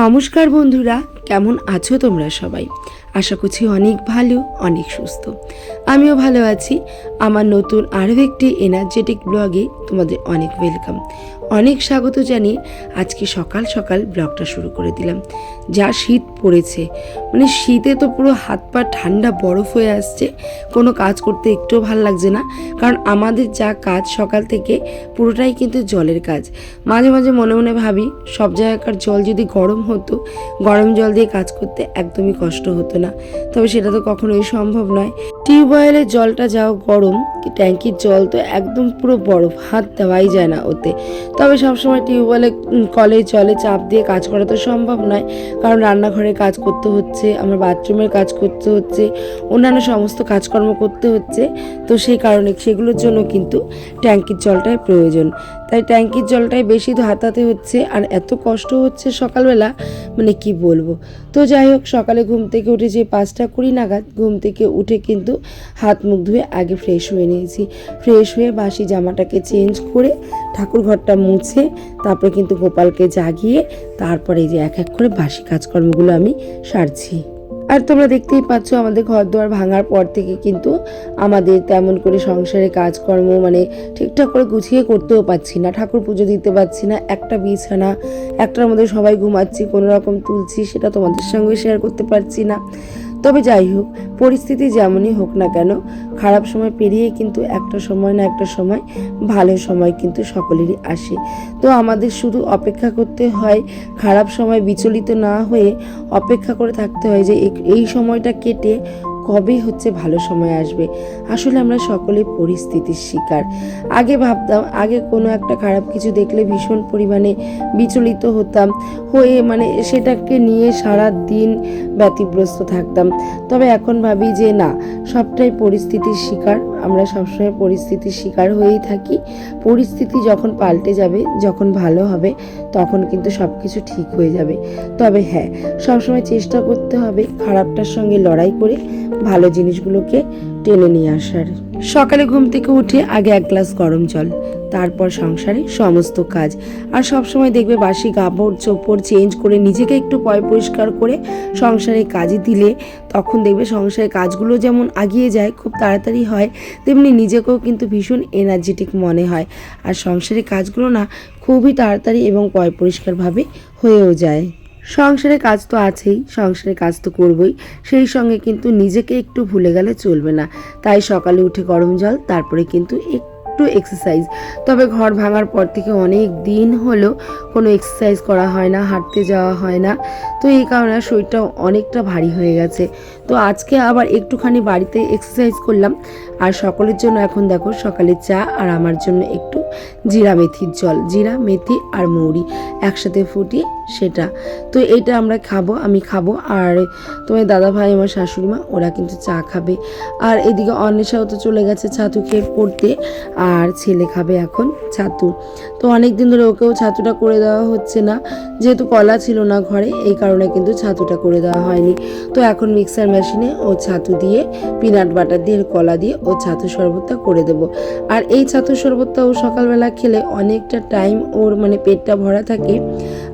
নমস্কার বন্ধুরা, কেমন আছো তোমরা সবাই? আশা করছি অনেক ভালো, অনেক সুস্থ। আমিও ভালো আছি। আমার নতুন আরও একটি এনার্জেটিক ব্লগে তোমাদের অনেক ওয়েলকাম অনেক স্বাগত জানিয়ে আজকে সকাল সকাল ব্লগটা শুরু করে দিলাম। যা শীত পড়েছে মানে শীতে তো পুরো হাত পা ঠান্ডা বরফ হয়ে আসছে, কোনো কাজ করতে একটুও ভালো লাগছে না। কারণ আমাদের যা কাজ সকাল থেকে পুরোটাই কিন্তু জলের কাজ। মাঝে মাঝে মনে মনে ভাবি, সব জায়গাকার জল যদি গরম হতো, গরম জল দিয়ে কাজ করতে একদমই কষ্ট হতো না। তবে সেটা তো কখনোই সম্ভব নয়। টিউবওয়েলের জলটা যাও গরম, ট্যাঙ্কির জল তো একদম পুরো বরফ, হাত দেওয়াই যায় না ওতে। তবে সবসময় টিউবওয়েলে কলে জলে চাপ দিয়ে কাজ করা তো সম্ভব নয়। কারণ রান্নাঘরে কাজ করতে হচ্ছে, আমার বাথরুমের কাজ করতে হচ্ছে, অন্যান্য সমস্ত কাজকর্ম করতে হচ্ছে। তো সেই কারণে সেগুলোর জন্য কিন্তু ট্যাঙ্কির জলটাই প্রয়োজন। তাই ট্যাঙ্কির জলটাই বেশি হাতাতে হচ্ছে আর এত কষ্ট হচ্ছে সকালবেলা মানে কি বলব? তো যাই হোক, সকালে ঘুম থেকে উঠে যে পাঁচটা কুড়ি নাগাদ, ঘুম থেকে উঠে কিন্তু হাত মুখ ধুয়ে আগে ফ্রেশ হয়ে নিয়েছি। ফ্রেশ হয়ে বাসি জামাটাকে চেঞ্জ করে ঠাকুর ঘরটা মুছে, তারপরে কিন্তু গোপালকে জাগিয়ে, তারপরে যে এক এক করে বাসি কাজকর্মগুলো আমি সারছি। আর তোমরা দেখতেই পাচ্ছ আমাদের ঘর দোয়ার ভাঙার পর থেকে কিন্তু আমাদের তেমন করে সংসারে কাজকর্ম মানে ঠিকঠাক করে গুছিয়ে করতেও পাচ্ছি না। ঠাকুর পুজো দিতে পারছি না, একটা বিছানা, একটার মধ্যে সবাই ঘুমাচ্ছি, কোনো রকম তুলছি, সেটা তোমাদের সঙ্গে শেয়ার করতে পারছি না। তবে যাই হোক, পরিস্থিতি যেমনই হোক না কেন, খারাপ সময় পেরিয়ে কিন্তু একটা সময় না একটা সময় ভালো সময় কিন্তু সকলেরই আসে। তো আমাদের শুধু অপেক্ষা করতে হয়, খারাপ সময় বিচলিত না হয়ে অপেক্ষা করে থাকতে হয় যে এই- সময়টা কেটে কবে হচ্ছে ভালো সময় আসবে? আসলে আমরা সকলে পরিস্থিতির শিকার। আগে ভাবতাম, আগে কোনো একটা খারাপ কিছু দেখলে ভীষণ পরিমাণে বিচলিত হতাম, হয়ে মানে সেটাকে নিয়ে সারা দিন ব্যতিগ্রস্ত থাকতাম। তবে এখন ভাবি যে না, সবটাই পরিস্থিতির শিকার। আমরা সবসময় পরিস্থিতির শিকার হয়েই থাকি। পরিস্থিতি যখন পাল্টে যাবে, যখন ভালো হবে, তখন কিন্তু সব কিছু ঠিক হয়ে যাবে। তবে হ্যাঁ সবসময় চেষ্টা করতে হবে খারাপটার সঙ্গে লড়াই করে ভালো জিনিসগুলোকে টেনে নিয়ে আসার। সকালে ঘুম থেকে উঠে আগে এক গ্লাস গরম জল তারপর সংসারে সমস্ত কাজ। আর সবসময় দেখবে বাসি কাপড় চোপড় চেঞ্জ করে নিজেকে একটু পয় পরিষ্কার করে সংসারে কাজে দিলে তখন দেখবে সংসারের কাজগুলো যেমন আগিয়ে যায়, খুব তাড়াতাড়ি হয়, তেমনি নিজেকেও কিন্তু ভীষণ এনার্জেটিক মনে হয়। আর সংসারের কাজগুলো না খুবই তাড়াতাড়ি এবং পয় পরিষ্কারভাবে হয়েও যায়। সংসারে কাজ তো আছেই সংসারে কাজ তো করবই। সেই সঙ্গে কিন্তু নিজেকে একটু ভুলে গেলে চলবে না। তাই সকালে উঠে গরম জল, তারপরে কিন্তু একটু এক্সারসাইজ তবে ঘর ভাঙার পর থেকে অনেক দিন হলো কোনো এক্সারসাইজ করা হয় না, হাঁটতে যাওয়া হয় না। তো এই কারণে শরীরটা অনেকটা ভারী হয়ে গেছে। তো আজকে আবার একটুখানি বাড়িতে এক্সারসাইজ করলাম। আর সকলের জন্য এখন দেখো সকালে চা আর আমার জন্য একটু জিরা মেথির জল, জিরা, মেথি আর মৌরি একসাথে ফুটিয়ে সেটা। তো এটা আমরা খাব, আমি খাব আর তোমার দাদা ভাই আমার শাশুড়ি মা, ওরা কিন্তু চা খাবে। আর এদিকে অন্বেষাও তো চলে গেছে ছাতুকে পড়তে আর ছেলে খাবে এখন ছাতু। তো অনেক দিন ধরে ওকেও ছাতুটা করে দেওয়া হচ্ছে না, যেহেতু কলা ছিল না ঘরে, এই কারণে কিন্তু ছাতুটা করে দেওয়া হয়নি। তো এখন মিক্সার মেশিনে ও ছাতু দিয়ে, পিনাট বাটার দিয়ে, কলা দিয়ে ও ছাতু শরবতটা করে দেবো। আর এই ছাতু শরবতটা ও সকালবেলা খেলে অনেকটা টাইম ওর মানে পেটটা ভরা থাকে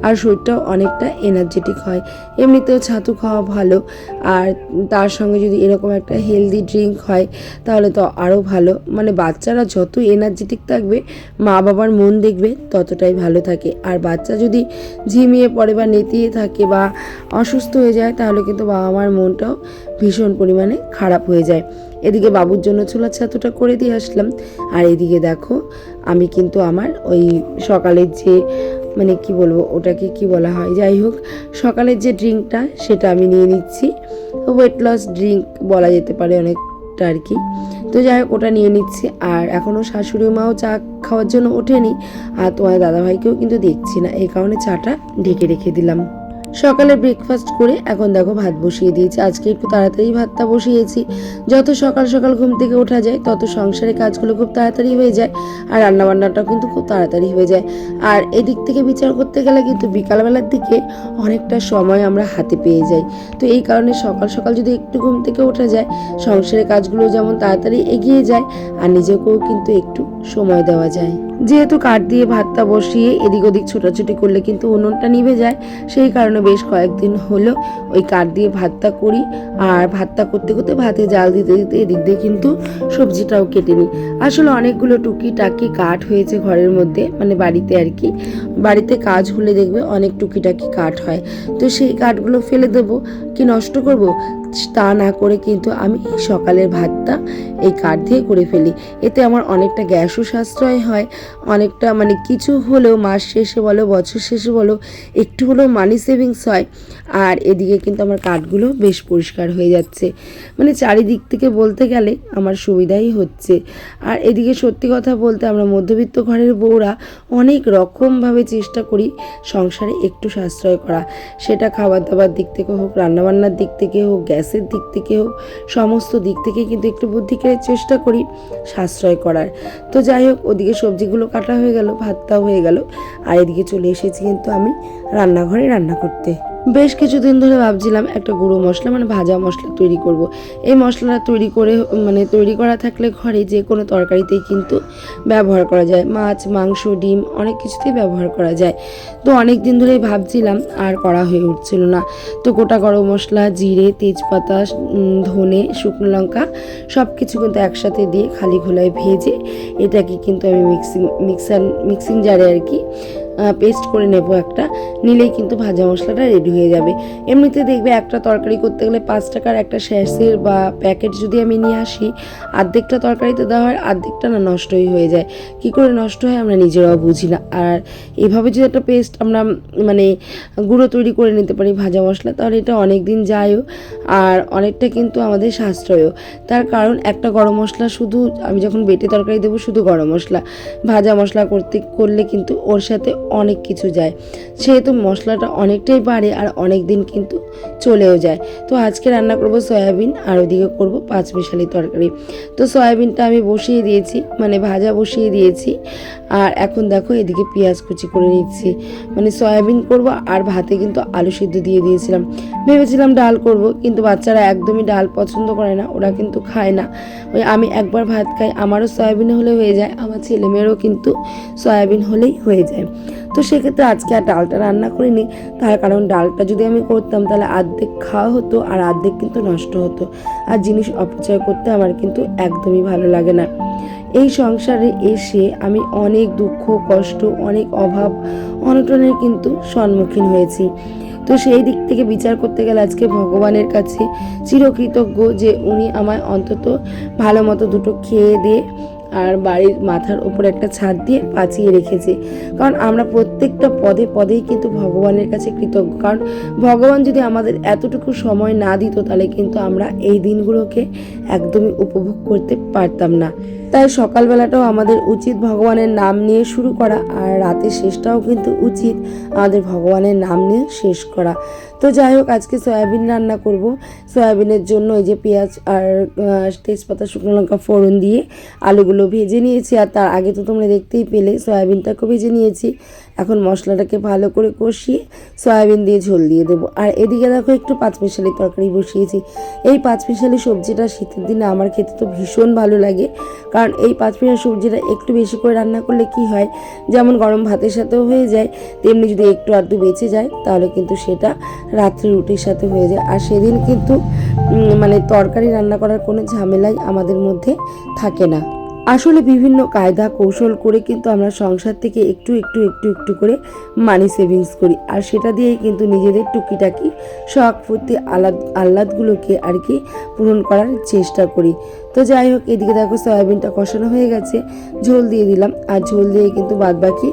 আর শরীরটাও অনেকটা এনার্জেটিক হয়। এমনিতেও ছাতু খাওয়া ভালো আর তার সঙ্গে যদি এরকম একটা হেলদি ড্রিঙ্ক হয় তাহলে তো আরও ভালো। মানে বাচ্চারা যত এনার্জেটিক থাকবে মা বাবার মন দেখবে ততটাই ভালো থাকে। আর বাচ্চা যদি ঝিমিয়ে পড়ে বা নেতিয়ে থাকে বা অসুস্থ হয়ে যায় তাহলে কিন্তু বাবা মার মনটাও ভীষণ পরিমাণে খারাপ হয়ে যায়। এদিকে বাবুর জন্য ছোলা ছাতুটা করে দিয়ে আসলাম। আর এদিকে দেখো আমি কিন্তু আমার ওই সকালের যে মানে কি বলব, ওটাকে কি বলা হয়, যাই হোক, সকালের যে ড্রিঙ্কটা সেটা আমি নিয়ে নিচ্ছি। ওয়েট লস ড্রিঙ্ক বলা যেতে পারে অনেকটা আর কি। তো যাই হোক, ওটা নিয়ে নিচ্ছি। আর এখনও শাশুড়ি মাও চা খাওয়ার জন্য ওঠেনি। আর তোমার দাদাভাইকেও কিন্তু দেখছি না। এই কারণে চাটা ঢেকে রেখে দিলাম। সকালে ব্রেকফাস্ট করে এখন দেখো ভাত বসিয়ে দিয়েছি। আজকে একটু তাড়াতাড়ি ভাতটা বসিয়েছি। যত সকাল সকাল ঘুম থেকে ওঠা যায়, তত সংসারের কাজগুলো খুব তাড়াতাড়ি হয়ে যায় আর রান্নাবান্নাটাও কিন্তু খুব তাড়াতাড়ি হয়ে যায়। আর এদিক থেকে বিচার করতে গেলে কিন্তু বিকালবেলার দিকে অনেকটা সময় আমরা হাতে পেয়ে যাই। তো এই কারণে সকাল সকাল যদি একটু ঘুম থেকে ওঠা যায়, সংসারের কাজগুলো যেমন তাড়াতাড়ি এগিয়ে যায় আর নিজেকেও কিন্তু একটু সময় দেওয়া যায়। যেহেতু কাঠ দিয়ে ভাতটা বসিয়ে এদিক ওদিক ছোটাছুটি করলে কিন্তু উনুনটা নিভে যায়, সেই কারণে বেশ কয়েকদিন হলো ওই কাঠ দিয়ে ভাতটা করি। আর ভাতটা করতে করতে ভাতে জাল দিতে দিতে এদিক দিয়ে কিন্তু সবজিটাও কেটে নিই। আসলে অনেকগুলো টুকি টাকি কাঠ হয়েছে ঘরের মধ্যে মানে বাড়িতে আর কি। বাড়িতে কাজ হলে দেখবে অনেক টুকিটাকি কাঠ হয়। তো সেই কাঠগুলো ফেলে দেবো, কি নষ্ট করব? তা না করে কিন্তু আমি সকালের ভাতটা এই কাঠ দিয়ে করে ফেলি। এতে আমার অনেকটা গ্যাসও সাশ্রয় হয়, অনেকটা মানে কিছু হলেও মাস শেষে বলো, বছর শেষে বলো, একটু হলেও মানি সেভিংস হয়। আর এদিকে কিন্তু আমার কাঠগুলো বেশ পরিষ্কার হয়ে যাচ্ছে। মানে চারিদিক থেকে বলতে গেলে আমার সুবিধাই হচ্ছে। আর এদিকে সত্যি কথা বলতে আমরা মধ্যবিত্ত ঘরের বউরা অনেক রকমভাবে চেষ্টা করি সংসারে একটু সাশ্রয় করা। সেটা খাবার দাবার দিক থেকে হোক, রান্নাবান্নার দিক থেকে হোক গ্যাসের দিক থেকে হোক সমস্ত দিক থেকে কিন্তু একটু বুদ্ধি করে চেষ্টা করি সাশ্রয় করার। তো যাই হোক, ওদিকে সবজিগুলো কাটা হয়ে গেল, ভাতটাও হয়ে গেল। আর এদিকে চলে এসেছি কিন্তু আমি রান্নাঘরে রান্না করতে। বেশ কিছুদিন ধরে ভাবছিলাম একটা গুঁড়ো মশলা মানে ভাজা মশলা তৈরি করব। এই মশলাটা তৈরি করে মানে তৈরি করা থাকলে ঘরে যে কোনো তরকারিতেই কিন্তু ব্যবহার করা যায়। মাছ, মাংস, ডিম অনেক কিছুতেই ব্যবহার করা যায়। তো অনেক দিন ধরেই ভাবছিলাম আর করা হয়ে উঠছিল না। তো গোটা গরম মশলা, জিরে, তেজপাতা ধনে, শুকনো লঙ্কা সব কিছু কিন্তু একসাথে দিয়ে খালি ঘোলায় ভেজে এটাকে কিন্তু আমি মিক্সিং, মিক্সার, মিক্সিং জারে আর কি পেস্ট করে নেব একটা। নিলেই কিন্তু ভাজা মশলাটা রেডি হয়ে যাবে। এমনিতে দেখবে একটা তরকারি করতে গেলে পাঁচ টাকার একটা শ্যাসের বা প্যাকেট যদি আমি নিয়ে আসি, আর্ধেকটা তরকারিতে দেওয়া হয়, আর্ধেকটা না নষ্টই হয়ে যায়। কি করে নষ্ট হয় আমরা নিজেরাও বুঝি না। আর এভাবে যদি একটা পেস্ট আমরা মানে গুঁড়ো তৈরি করে নিতে পারি ভাজা মশলা, তাহলে এটা অনেক দিন যায়ও আর অনেকটা কিন্তু আমাদের সাশ্রয়ও। তার কারণ একটা গরম মশলা শুধু, আমি যখন বেটে তরকারি দেবো শুধু গরম মশলা। ভাজা মশলা করতে, করলে কিন্তু ওর সাথে অনেক কিছু যায়। সেহেতু মশলাটা অনেকটাই বাড়ে আর অনেক দিন কিন্তু চলেও যায়। তো আজকে রান্না করব সয়াবিন আর ওদিকে করব পাঁচ মিশালি তরকারি। তো সয়াবিনটা আমি বসিয়ে দিয়েছি মানে ভাজা বসিয়ে দিয়েছি। আর এখন দেখো এদিকে পেঁয়াজ কুচি করে নিচ্ছি। মানে সয়াবিন করব আর ভাতে কিন্তু আলু সিদ্ধ দিয়ে দিয়েছিলাম। ভেবেছিলাম ডাল করব, কিন্তু বাচ্চারা একদমই ডাল পছন্দ করে না, ওরা কিন্তু খায় না। ওই আমি একবার ভাত খাই, আমারও সয়াবিন হলে হয়ে যায়, আমার ছেলেমেয়েরও কিন্তু সয়াবিন হলেই হয়ে যায়। তো সেক্ষেত্রে আজকে আর ডালটা রান্না করিনি। তার কারণ ডালটা যদি আমি করতাম, তাহলে অর্ধেক খাওয়া হতো আর অর্ধেক কিন্তু নষ্ট হতো। আর জিনিস অপচয় করতে আমার কিন্তু একদমই ভালো লাগে না। এই সংসারে এসে আমি অনেক দুঃখ, কষ্ট, অনেক অভাব, অনটনের কিন্তু সম্মুখীন হয়েছি। তো সেই দিক থেকে বিচার করতে গেলে আজকে ভগবানের কাছে চিরকৃতজ্ঞ যে উনি আমায় অন্তত ভালো মতো দুটো খেয়ে দিয়ে আর বাড়ির মাথার উপর একটা ছাদ দিয়ে পাচিয়ে রেখেছে। কারণ আমরা প্রত্যেকটা পদে পদেই কিন্তু ভগবানের কাছে কৃতজ্ঞ। কারণ ভগবান যদি আমাদের এতটুকু সময় না দিত, তাহলে কিন্তু আমরা এই দিনগুলোকে একদমই উপভোগ করতে পারতাম না। তাই সকালবেলাটাও আমাদের উচিত ভগবানের নাম নিয়ে শুরু করা আর রাতের শেষটাও কিন্তু উচিত আমাদের ভগবানের নাম নিয়ে শেষ করা। তো যাই হোক, আজকে সয়াবিন রান্না করব। সয়াবিনের জন্য এই যে পেঁয়াজ আর তেজপাতা, শুকনো লঙ্কা ফোড়ন দিয়ে আলুগুলো ভেজে নিয়েছি। আর তার আগে তো তোমরা দেখতেই পেলে, সয়াবিনটাকেও ভেজে নিয়েছি। এখন মশলাটাকে ভালো করে কষিয়ে সয়াবিন দিয়ে ঝোল দিয়ে দেবো। আর এদিকে দেখো একটু পাঁচমিশালি তরকারি বসিয়েছি। এই পাঁচমিশালি সবজিটা শীতের দিনে আমার খেতে তো ভীষণ ভালো লাগে। কারণ এই পাঁচমিশালি সবজিটা একটু বেশি করে রান্না করলে কি হয়? যেমন গরম ভাতের সাথেও হয়ে যায়, তেমনি যদি একটু আধটু বেঁচে যায়, তাহলে কিন্তু সেটা রাত্রি রুটির সাথে হয়ে যায়। আর সেদিন কিন্তু মানে তরকারি রান্না করার কোনো ঝামেলাই আমাদের মধ্যে থাকে না। আসলে বিভিন্ন কায়দা কৌশল করে কিন্তু আমরা সংসার থেকে একটু একটু একটু একটু করে মানি সেভিংস করি। আর সেটা দিয়েই কিন্তু নিজেদের টুকিটাকি শখ ফুর্তি আহ্লাদ আহ্লাদগুলোকে আর কি পূরণ করার চেষ্টা করি। তো যাই হোক, এদিকে দেখো সয়াবিনটা কষানো হয়ে গেছে। ঝোল দিয়ে দিলাম। আর ঝোল দিয়ে কিন্তু বাদ বাকি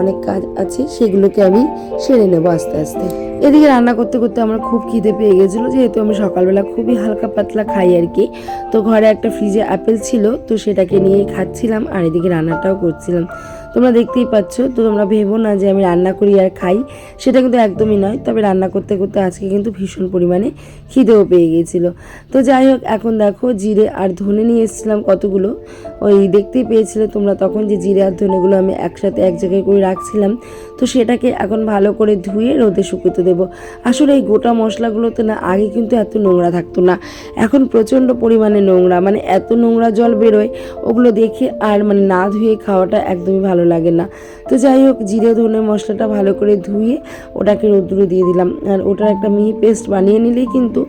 অনেক কাজ আছে, সেগুলোকে আমি সেরে নেব আস্তে আস্তে। এদিকে রান্না করতে করতে আমার খুব খিদে পেয়ে গেছিল, যেহেতু আমি সকালবেলা খুবই হালকা পাতলা খাই আর কি। তো ঘরে একটা ফ্রিজে আপেল ছিল, তো সেটাকে নিয়ে খাচ্ছিলাম, আর এদিকে রান্নাটাও করছিলাম। তোমরা দেখতেই পাচ্ছ, তো তোমরা ভেবো না যে আমি রান্না করি আর খাই, সেটা কিন্তু একদমই নয়। তবে রান্না করতে করতে আজকে কিন্তু ভীষণ পরিমাণে খিদেও পেয়ে গিয়েছিল। তো যাই হোক, এখন দেখো জিরে আর ধনে নিয়ে এসেছিলাম কতগুলো। ওই দেখতেই পেয়েছিলে তোমরা তখন যে জিরে আর ধনেগুলো আমি একসাথে এক জায়গায় করে রাখছিলাম। তো সেটাকে এখন ভালো করে ধুয়ে রোদে শুকোতে দেবো। আসলে এই গোটা মশলাগুলোতে না আগে কিন্তু এত নোংরা থাকতো না। এখন প্রচণ্ড পরিমাণে নোংরা মানে এত নোংরা জল বেরোয়, ওগুলো দেখে আর মানে না ধুয়ে খাওয়াটা একদমই ভালো লাগে না। তো যাই হোক, জিরে ধনে মশলাটা ভালো করে ধুয়ে ওটাকে রোদ্রু দিয়ে দিলাম। আর ওটার একটা মিহি পেস্ট বানিয়ে নিলেই কিন্তু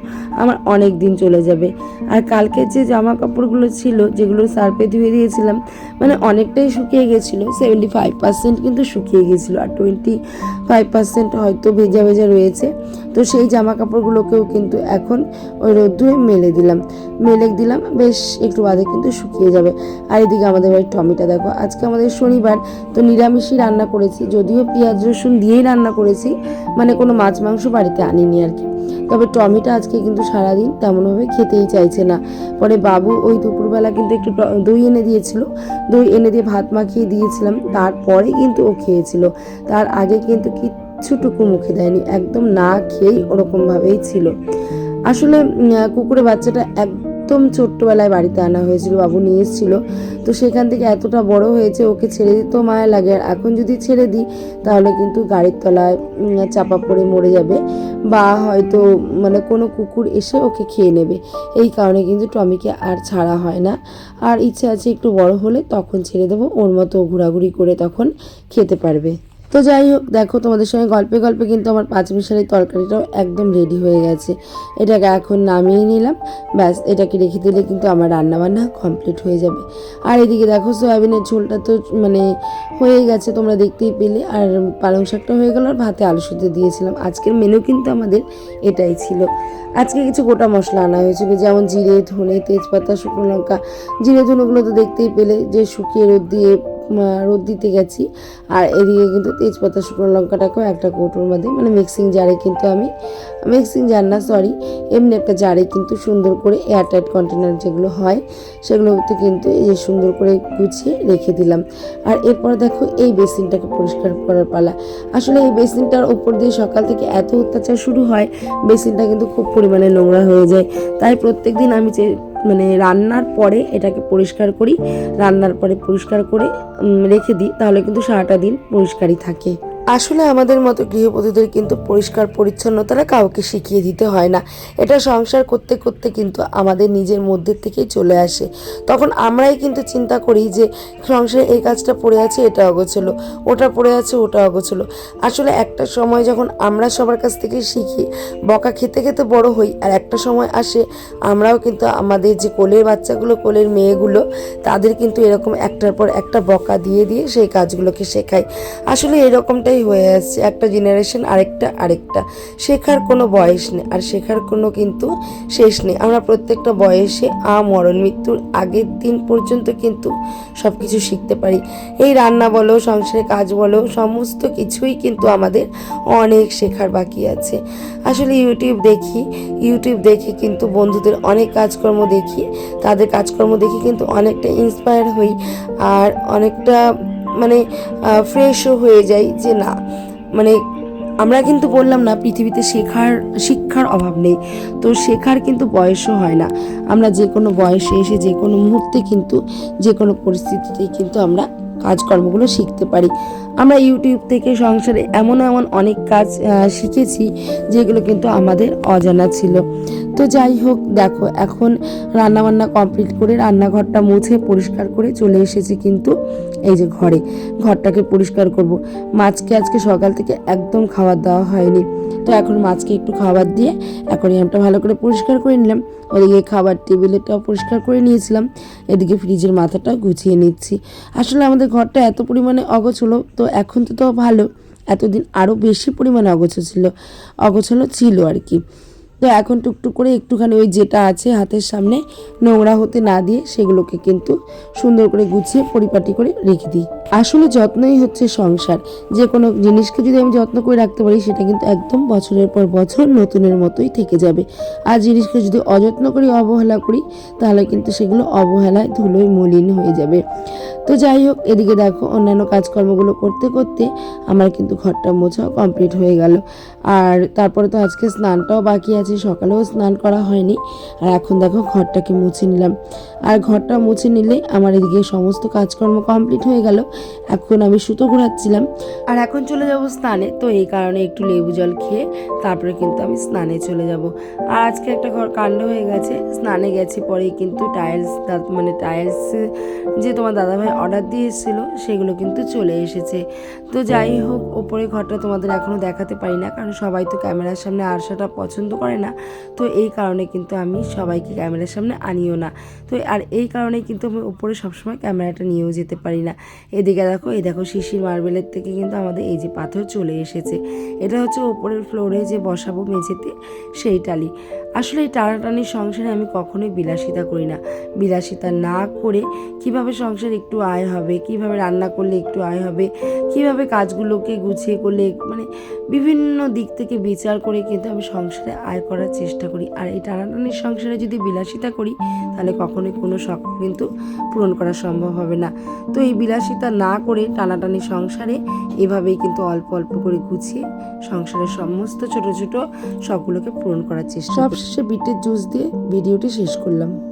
আমার অনেক দিন চলে যাবে। আর কালকে যে জামা কাপড়গুলো ছিল, যেগুলো সার্ফে ধুয়ে দিয়েছিলাম মানে অনেকটাই শুকিয়ে গেছিল সেভেন্টি ফাইভ পার্সেন্ট কিন্তু শুকিয়ে গেছিল, আর টোয়েন্টি ফাইভ পার্সেন্ট হয়তো ভেজা ভেজা রয়েছে। তো সেই জামা কাপড়গুলোকেও কিন্তু এখন ওই রোদ্দুরে মেলে দিলাম। মেলে দিলাম, বেশ একটু বাদে কিন্তু শুকিয়ে যাবে। আর এদিকে আমাদের বাড়ির টমিটা, দেখো, আজকে আমাদের শনিবার, তো নিরামিষই রান্না করেছি, যদিও পেঁয়াজ রসুন দিয়েই রান্না করেছি মানে কোনো মাছ মাংস বাড়িতে আনিনি আর কি। তবে টমিটা আজকে কিন্তু সারাদিন তেমনভাবে খেতেই চাইছে না। পরে বাবু ওই দুপুরবেলা কিন্তু একটু দই এনে দিয়েছিল। দই এনে দিয়ে ভাত মাখিয়ে দিয়েছিলাম, তারপরে কিন্তু ও খেয়েছিল। তার আগে কিন্তু কিচ্ছুটুকু মুখে দেয়নি, একদম না খেয়েই ওরকমভাবেই ছিল। আসলে কুকুরের বাচ্চাটা একদম ছোট্টবেলায় বাড়িতে আনা হয়েছিল, বাবু নিয়ে এসেছিল। তো সেখান থেকে এতটা বড় হয়েছে, ওকে ছেড়ে দিতেও মায়া লাগে। আর এখন যদি ছেড়ে দিই, তাহলে কিন্তু গাড়ির তলায় চাপা পড়ে মরে যাবে। বা হয়তো মানে কোনো কুকুর এসে ওকে খেয়ে নেবে। এই কারণে কিন্তু টমিকে আর ছাড়া হয় না। আর ইচ্ছে আছে একটু বড় হলে তখন ছেড়ে দেবো, ওর মতো ঘোরাঘুরি করে তখন খেতে পারবে। তো যাই হোক, দেখো তোমাদের সঙ্গে গল্পে গল্পে কিন্তু আমার পাঁচ মিশালি তরকারিটাও একদম রেডি হয়ে গেছে। এটাকে এখন নামিয়ে নিলাম। ব্যাস, এটাকে রেখে দিলে কিন্তু আমার রান্না বান্না কমপ্লিট হয়ে যাবে। আর এদিকে দেখো, সয়াবিনের ঝোলটা তো মানে হয়ে গেছে, তোমরা দেখতেই পেলে। আর পালং শাকটা হয়ে গেল, আর ভাতে আলু সুদ্ধ দিয়েছিলাম। আজকের মেনু কিন্তু আমাদের এটাই ছিল। আজকে কিছু গোটা মশলা আনা হয়েছিল, যেমন জিরে, ধনে, তেজপাতা, শুকনো লঙ্কা। জিরে, ধনেগুলো তো দেখতেই পেলে, যে শুকিয়ে রোদ দিয়ে রোদ দিতে গেছি। আর এদিকে কিন্তু তেজপাতা, শুকনো লঙ্কাটাকেও একটা কৌটোর মধ্যে মানে মিক্সিং জারে কিন্তু আমি মিক্সিং জার না সরি এমনি একটা জারে কিন্তু সুন্দর করে এয়ারটাইট কন্টেনার যেগুলো হয়, সেগুলোতে কিন্তু এই যে সুন্দর করে গুছিয়ে রেখে দিলাম। আর এরপর দেখো এই বেসিনটাকে পরিষ্কার করার পালা। আসলে এই বেসিনটার উপর দিয়ে সকাল থেকে এত অত্যাচার শুরু হয়, বেসিনটা কিন্তু খুব পরিমাণে নোংরা হয়ে যায়। তাই প্রত্যেক দিন আমি মানে রান্নার পরে এটাকে পরিষ্কার করি, রান্নার পরে পরিষ্কার করে রেখে দিই, তাহলে কিন্তু সারাটা দিন পরিষ্কারই থাকে। আসলে আমাদের মতো গৃহবধূদের কিন্তু পরিষ্কার পরিচ্ছন্নতাটা কাউকে শিখিয়ে দিতে হয় না। এটা সংসার করতে করতে কিন্তু আমাদের নিজের মধ্যে থেকেই চলে আসে। তখন আমরাই কিন্তু চিন্তা করি যে, সংসারে এই কাজটা পড়ে আছে, এটা অগোছলো। ওটা পড়ে আছে, ওটা অগোছলো। আসলে একটা সময় যখন আমরা সবার কাছ থেকে শিখি, বকা খেতে খেতে বড় হই, আর একটা সময় আসে আমরাও কিন্তু আমাদের যে কোলের বাচ্চাগুলো, কোলের মেয়েগুলো, তাদের কিন্তু এরকম একটার পর একটা বকা দিয়ে দিয়ে সেই কাজগুলোকে শেখাই। আসলে এরকমটাই হয়ে আসছে একটা জেনারেশন আরেকটা আরেকটা। শেখার কোনো বয়স নেই, আর শেখার কোনো কিন্তু শেষ নেই। আমরা প্রত্যেকটা বয়সে আ মরণ মৃত্যুর আগের দিন পর্যন্ত কিন্তু সব কিছু শিখতে পারি। এই রান্না বলো সংসারে কাজ বলো, সমস্ত কিছুই কিন্তু আমাদের অনেক শেখার বাকি আছে। আসলে ইউটিউব দেখি ইউটিউব দেখে কিন্তু বন্ধুদের অনেক কাজকর্ম দেখি। তাদের কাজকর্ম দেখে কিন্তু অনেকটা ইন্সপায়ার হই, আর অনেকটা মানে ফ্রেশও হয়ে যাই যে না। মানে আমরা কিন্তু বললাম না পৃথিবীতে শেখার, শিক্ষার অভাব নেই। তো শেখার কিন্তু বয়সও হয় না। আমরা যে কোনো বয়সে এসে যে কোনো মুহূর্তে কিন্তু, যে কোনো পরিস্থিতিতে কিন্তু আমরা কাজকর্মগুলো শিখতে পারি। আমরা ইউটিউব থেকে সংসারে এমন এমন অনেক কাজ শিখেছি, যেগুলো কিন্তু আমাদের অজানা ছিল। তো যাই হোক, দেখো, এখন রান্নাবান্না কমপ্লিট করে রান্নাঘরটা মুছে পরিষ্কার করে চলে এসেছি কিন্তু এই যে ঘরে। ঘরটাকে পরিষ্কার করব। মাছকে আজকে সকাল থেকে একদম খাবার দেওয়া হয়নি। তো এখন মাছকে একটু খাবার দিয়ে অ্যাকোরিয়ামটা ভালো করে পরিষ্কার করে নিলাম। ওদিকে খাবার টেবিলটাও পরিষ্কার করে নিয়েছিলাম। এদিকে ফ্রিজের মাথাটাও গুছিয়ে নিচ্ছি। আসলে আমাদের ঘরটা এত পরিমাণে অগোছলো, তো এখন তো তো ভালো। এতদিন আরও বেশি পরিমাণে অগোছ ছিল, অগোছলো ছিল আর কি। তো এখন টুকটুক করে একটুখানি ওই যেটা আছে হাতের সামনে নোংরা হতে না দিয়ে সেগুলোকে কিন্তু সুন্দর করে গুছিয়ে পরিপাটি করে রেখে দিই। আসলে যত্নই হচ্ছে সংসার। যে কোনো জিনিসকে যদি আমি যত্ন করে রাখতে পারি, সেটা কিন্তু একদম বছরের পর বছর নতুনের মতোই থেকে যাবে। আর জিনিসকে যদি অযত্ন করি, অবহেলা করি, তাহলে কিন্তু সেগুলো অবহেলায় ধুলোয় মলিন হয়ে যাবে। তো যাই হোক, এদিকে দেখো অন্যান্য কাজকর্মগুলো করতে করতে আমার কিন্তু ঘরটা মোছা কমপ্লিট হয়ে গেল। আর তারপরে তো আজকে স্নানটাও বাকি আছে, সকালেও স্নান করা হয়নি। আর এখন দেখো ঘরটাকে মুছে নিলাম। আর ঘরটা মুছে নিলে আমার এদিকে সমস্ত কাজকর্ম কমপ্লিট হয়ে গেল। এখন আমি সুতো ঘোরাচ্ছিলাম। আর এখন চলে যাব স্নানে। তো এই কারণে একটু লেবু জল খেয়ে তারপরে কিন্তু আমি স্নানে চলে যাব। আর আজকে একটা ঘর কাণ্ড হয়ে গেছে। স্নানে গেছি পরেই কিন্তু টাইলস মানে টাইলস যে তোমার দাদাভাই অর্ডার দিয়ে এসেছিল সেগুলো কিন্তু চলে এসেছে। তো যাই হোক ওপরে ঘরটা তোমাদের এখনও দেখাতে পারি না, কারণ সবাই তো ক্যামেরার সামনে আসাটা পছন্দ করে না। তো এই কারণে কিন্তু আমি সবাইকে ক্যামেরার সামনে আনিও না। তো আর এই কারণে কিন্তু আমি ওপরে সবসময় ক্যামেরাটা নিয়েও যেতে পারি না। এদিকে দেখো, এই দেখো শিশির মার্বেলের থেকে কিন্তু আমাদের এই যে পাথর চলে এসেছে। এটা হচ্ছে ওপরের ফ্লোরে যে বসাবো মেঝেতে, সেই টালি। আসলে এই টানাটানির সংসারে আমি কখনোই বিলাসিতা করি না। বিলাসিতা না করে কীভাবে সংসারে একটু আয় হবে, কীভাবে রান্না করলে একটু আয় হবে, কীভাবে কাজগুলোকে গুছিয়ে করলে মানে বিভিন্ন দিক থেকে বিচার করে কিন্তু আমি সংসারে আয় করার চেষ্টা করি। আর এই টানাটানির সংসারে যদি বিলাসিতা করি, তাহলে কখনোই কোনো শখ কিন্তু পূরণ করা সম্ভব হবে না। তো এই বিলাসিতা না করে টানাটানি সংসারে এভাবেই কিন্তু অল্প অল্প করে গুছিয়ে সংসারের সমস্ত ছোট ছোট শখগুলোকে পূরণ করার চেষ্টা সবশেষে বিটের জুস দিয়ে ভিডিওটি শেষ করলাম।